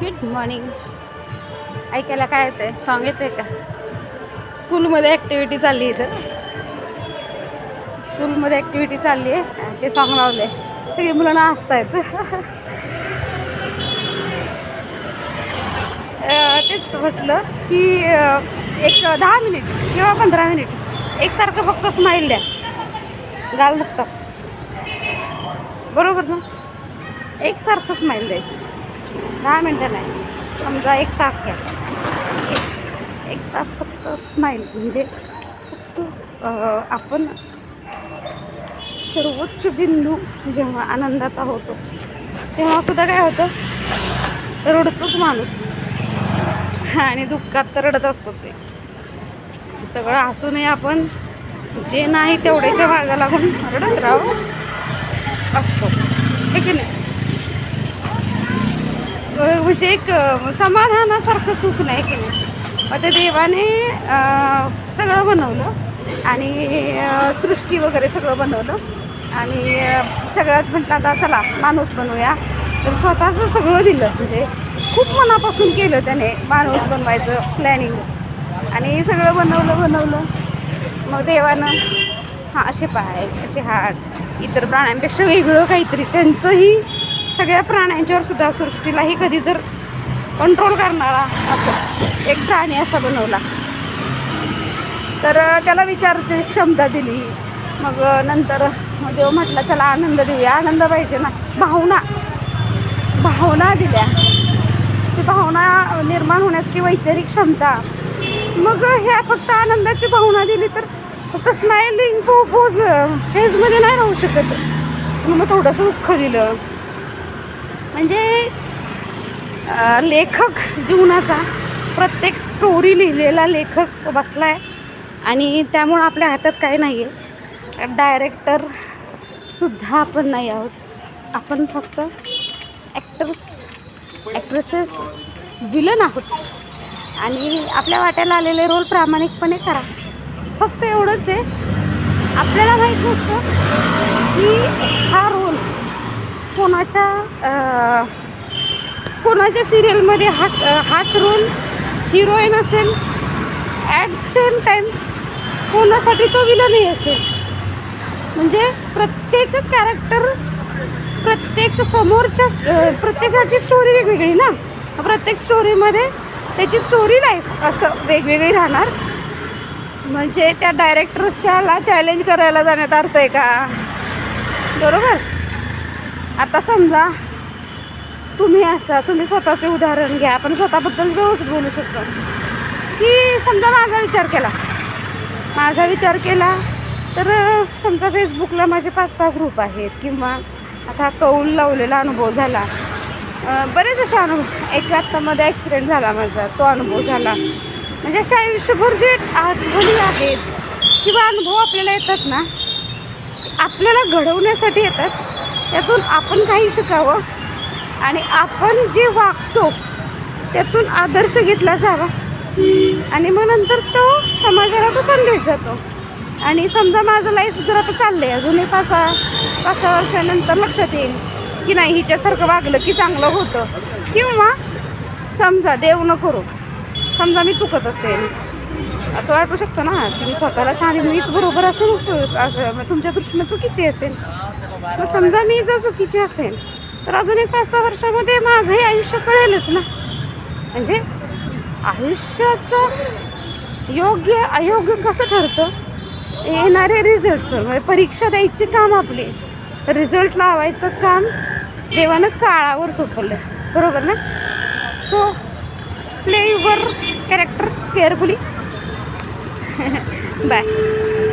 Good morning ऐकायला काय येतंय? सॉंग येतंय का? स्कूलमध्ये ॲक्टिव्हिटी चालली इथं. स्कूलमध्ये ॲक्टिव्हिटी चालली आहे. ते सॉंग लावले सगळी मुलं नाचतायत अं, तेच म्हटलं की एक दहा मिनिट किंवा पंधरा मिनिट एकसारखं फक्त स्माईल द्या. गाल दुखतात. बरोबर ना? एकसारखं स्माईल द्यायचं. दहा मिनटं नाही. समजा एक तास घ्या. एक- एक तास फक्त स्माईल म्हणजे फक्त आपण सर्वोच्च बिंदू जेव्हा आनंदाचा होतो तेव्हासुद्धा काय होतं? रडतोच माणूस. आणि दुःखात तर रडत असतोच आहे सगळं असूनही आपण जे नाही तेवढ्याच्या मागं लागून रडत राहू असतो. हे की नाही? म्हणजे एक समाधानासारखं सुख नाही की नाही मग ते देवाने सगळं बनवलं आणि सृष्टी वगैरे सगळं बनवलं. आणि सगळ्यात म्हटलं आता चला माणूस बनवूया. तर स्वतःचं सगळं दिलं. म्हणजे खूप मनापासून केलं त्याने माणूस बनवायचं प्लॅनिंग आणि सगळं बनवलं बनवलं. मग देवानं हां असे पाय असे हात इतर प्राण्यांपेक्षा वेगळं काहीतरी. त्यांचंही सगळ्या प्राण्यांच्यावर सुद्धा सृष्टीलाही कधी जर कंट्रोल करणारा असं एक प्राणी असा बनवला. तर त्याला विचारची क्षमता दिली. मग नंतर मग देव म्हटलं चला आनंद देऊया. आनंद पाहिजे ना. भावना. भावना दिल्या. ती भावना निर्माण होण्यासाठी वैचारिक क्षमता. मग ह्या फक्त आनंदाची भावना दिली तर फक्त स्माइलिंग पोज फेजमध्ये नाही राहू शकत. मग थोडंसं दुःख दिलं. म्हणजे लेखक जीवनाचा प्रत्येक स्टोरी लिहिलेला लेखक बसला आहे आणि त्यामुळं आपल्या हातात काही नाही आहे डायरेक्टर सुद्धा आपण नाही आहोत. आपण फक्त ॲक्टर्स ॲक्ट्रेसेस विलन आहोत. आणि आपल्या वाट्याला आलेले रोल प्रामाणिकपणे करा. फक्त एवढंच आहे. आपल्याला माहीत नसतं की हा रोल कोणाच्या कोणाच्या सिरियलमध्ये हा हाच रोल हिरोईन असेल ॲट सेम टाईम कोणासाठी तो विलनही असेल? म्हणजे प्रत्येक कॅरेक्टर प्रत्येक समोरच्या प्रत्येकाची स्टोरी वेगवेगळी ना? प्रत्येक स्टोरीमध्ये त्याची स्टोरी लाईफ असं वेगवेगळी राहणार. म्हणजे त्या डायरेक्टर्सच्याला चॅलेंज करायला जाण्यात अर्थ आहे का? बरोबर? आता समजा तुम्ही असा तुम्ही स्वतःचे उदाहरण घ्या. आपण स्वतःबद्दल व्यवस्थित बोलू शकतो. की समजा माझा विचार केला. माझा विचार केला तर समजा फेसबुकला माझे पाच सहा ग्रुप आहेत किंवा आता कौल लावलेला अनुभव झाला. बरेच असे अनुभव. एक आत्तामध्ये ॲक्सिडेंट झाला माझा. तो अनुभव झाला. म्हणजे असे आयुष्यभर जे आठवणी आहेत किंवा अनुभव आपल्याला येतात ना आपल्याला घडवण्यासाठी येतात. त्यातून आपण काही शिकावं. आणि आपण जे वागतो त्यातून आदर्श घेतला जावा. आणि मग नंतर तो समाजाला तो संदेश जातो. आणि समजा माझं लाईफ जर आता चाललं आहे अजून एक पाच सहा पाच सहा वर्षानंतर लक्षात येईल की नाही हिच्यासारखं वागलं की चांगलं होतं. किंवा समजा देव न करू समजा मी चुकत असेल. असं वाटू शकतं ना? तुम्ही स्वतःला छान मीच बरोबर असेल असं असं मग म्हणजे तुमच्या दृष्टीनं चुकीची असेल. मग समजा मी जर चुकीची असेल तर अजून एक पाच सहा वर्षामध्ये माझंही आयुष्य कळेलच ना. म्हणजे आयुष्याचं योग्य अयोग्य कसं ठरतं? येणारे रिझल्ट्सवर म्हणजे परीक्षा द्यायची काम आपली. रिझल्ट लावायचं काम देवानं काळावर सोपवलं बरोबर ना? So play your character carefully bye